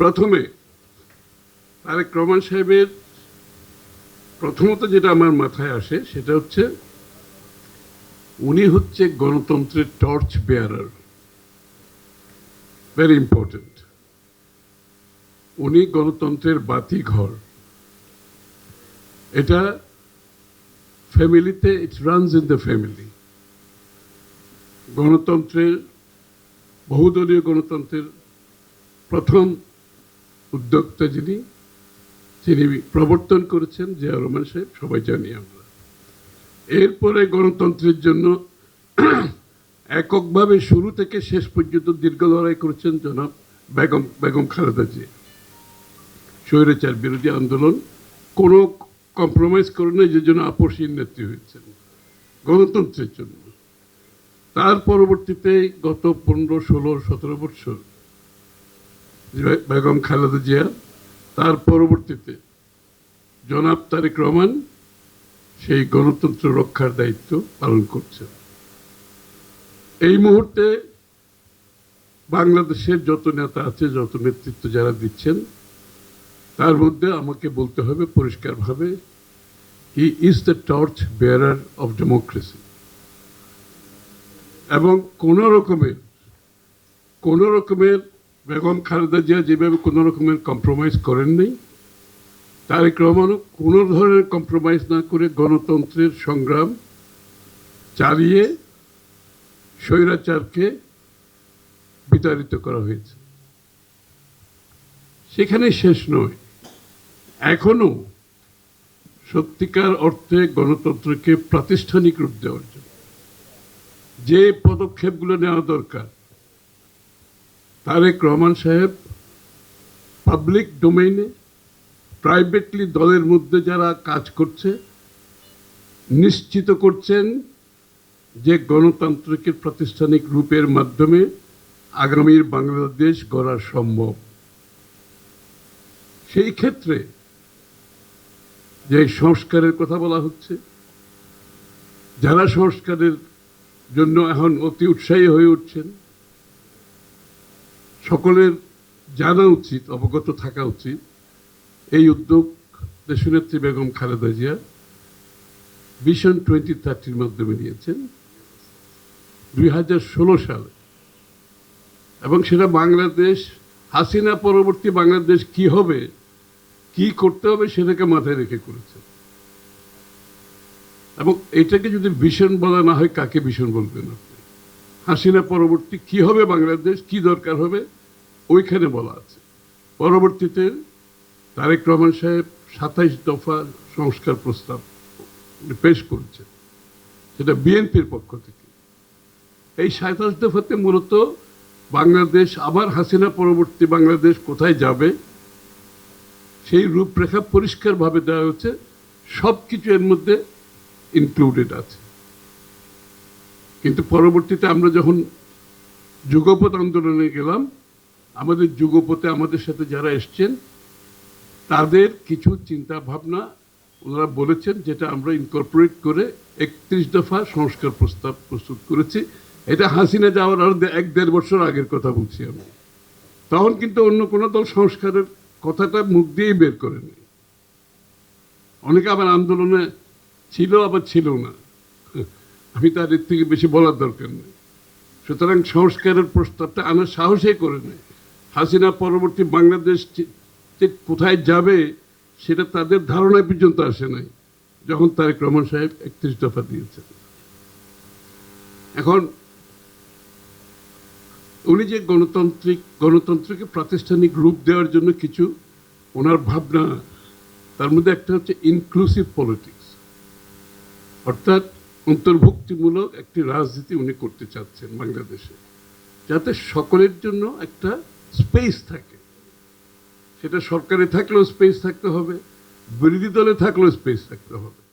প্রথমে তারেক রহমান সাহেবের প্রথমত যেটা আমার মাথায় আসে, সেটা হচ্ছে উনি হচ্ছে গণতন্ত্রের টর্চ বেয়ারার ভেরি ইম্পর্টেন্ট উনি গণতন্ত্রের বাতি ঘর এটা ফ্যামিলিতে it runs in the family গণতন্ত্রের, বহুদলীয় গণতন্ত্রের প্রথম উদ্যোক্তা যিনি, তিনি প্রবর্তন করেছেন জিয়া রহমান সাহেব, সবাই জানি আমরা। এরপরে গণতন্ত্রের জন্য এককভাবে শুরু থেকে শেষ পর্যন্ত দীর্ঘ লড়াই করেছেন জনাব বেগম বেগম খালেদা জিয়া। স্বৈরাচার বিরোধী আন্দোলন কোনো কম্প্রোমাইজ করে নাই, যে জন্য আপসীর নেত্রী হয়েছেন গণতন্ত্রের জন্য। তার পরবর্তীতে গত পনেরো, ষোলো, সতেরো বছর যে বেগম খালেদা জিয়া, তার পরবর্তীতে জনাব তারেক রহমান সেই গণতন্ত্র রক্ষার দায়িত্ব পালন করছেন। এই মুহূর্তে বাংলাদেশের যত নেতা আছে, যত নেতৃত্ব যারা দিচ্ছেন, তার মধ্যে আমাকে বলতে হবে পরিষ্কারভাবে he is the torch bearer of democracy এবং কোনো রকমের কোনো রকমের বেগম খালেদা জিয়া যেভাবে কোনো রকমের কম্প্রোমাইজ করেন করেননি তারেক রহমানও কোনো ধরনের কম্প্রোমাইজ না করে গণতন্ত্রের সংগ্রাম চালিয়ে স্বৈরাচারকে বিতাড়িত করা হয়েছে। সেখানে শেষ নয়। এখনও সত্যিকার অর্থে গণতন্ত্রকে প্রাতিষ্ঠানিক রূপ দেওয়ার জন্য যে পদক্ষেপগুলো নেওয়া দরকার তারেক রহমান সাহেব পাবলিক ডোমেইনে প্রাইভেটলি দলের মধ্যে যারা কাজ করছে, নিশ্চিত করছেন যে গণতন্ত্রকে প্রাতিষ্ঠানিক রূপের মাধ্যমে আগামীর বাংলাদেশ গড়া সম্ভব। সেই ক্ষেত্রে যে সংস্কারের কথা বলা হচ্ছে, যারা সংস্কারের জন্য এখন অতি উৎসাহী হয়ে উঠছেন সকলের জানা উচিত, অবগত থাকা উচিত। এই উদ্যোগ দেশনেত্রী বেগম খালেদা জিয়া ভিশন টোয়েন্টি থার্টির মাধ্যমে নিয়েছেন। দুই হাজার ষোলো সালে। এবং সেটা বাংলাদেশ, হাসিনা পরবর্তী বাংলাদেশ কি হবে, কি করতে হবে সেটাকে মাথায় রেখে করেছে এবং এটাকে যদি ভীষণ বলা না হয়, কাকে ভীষণ বলবে আপনি? হাসিনা পরবর্তী কি হবে বাংলাদেশ? কি দরকার হবে? ওইখানে বলা আছে। পরবর্তীতে তারেক রহমান সাহেব সাতাইশ দফা সংস্কার প্রস্তাব পেশ করেছে সেটা বিএনপির পক্ষ থেকে। এই সাতাশ দফাতে মূলত বাংলাদেশ, আবার হাসিনা পরবর্তী বাংলাদেশ কোথায় যাবে? সেই রূপরেখা পরিষ্কারভাবে দেওয়া হচ্ছে সব কিছু এর মধ্যে ইনক্লুডেড আছে। কিন্তু পরবর্তীতে আমরা যখন যুগপথ আন্দোলনে গেলাম, আমাদের যুগপথে আমাদের সাথে যারা এসছেন, তাদের কিছু চিন্তা ভাবনা ওনারা বলেছেন, যেটা আমরা ইনকর্পোরেট করে একত্রিশ দফা সংস্কার প্রস্তাব প্রস্তুত করেছি। এটা হাসিনা যাওয়ার আরও এক দেড় বছর আগের কথা বলছি আমি। তখন কিন্তু অন্য কোনো দল সংস্কারের কথাটা মুখ দিয়েই বের করেনি। অনেকে আবার আন্দোলনে ছিল, আবার ছিল না। আমি তার এর থেকে বেশি বলার দরকার নেই। সুতরাং সংস্কারের প্রস্তাবটা আনার সাহসই করে নেই। হাসিনা পরবর্তী বাংলাদেশ কোথায় যাবে সেটা তাদের ধারণায় পর্যন্ত আসে নাই, যখন তারেক রহমান সাহেব একত্রিশ দফা দিয়েছেন। এখন উনি যে গণতান্ত্রিক, গণতন্ত্রকে প্রাতিষ্ঠানিক রূপ দেওয়ার জন্য কিছু, ওনার ভাবনা, তার মধ্যে একটা হচ্ছে ইনক্লুসিভ পলিটিক্স অর্থাৎ অন্তর্ভুক্তিমূলক একটি রাজনীতি উনি করতে চাচ্ছেন বাংলাদেশে, যাতে সকলের জন্য একটা স্পেস থাকে। সেটা সরকারে থাকলেও স্পেস থাকতে হবে, বিরোধী দলে থাকলেও স্পেস থাকতে হবে।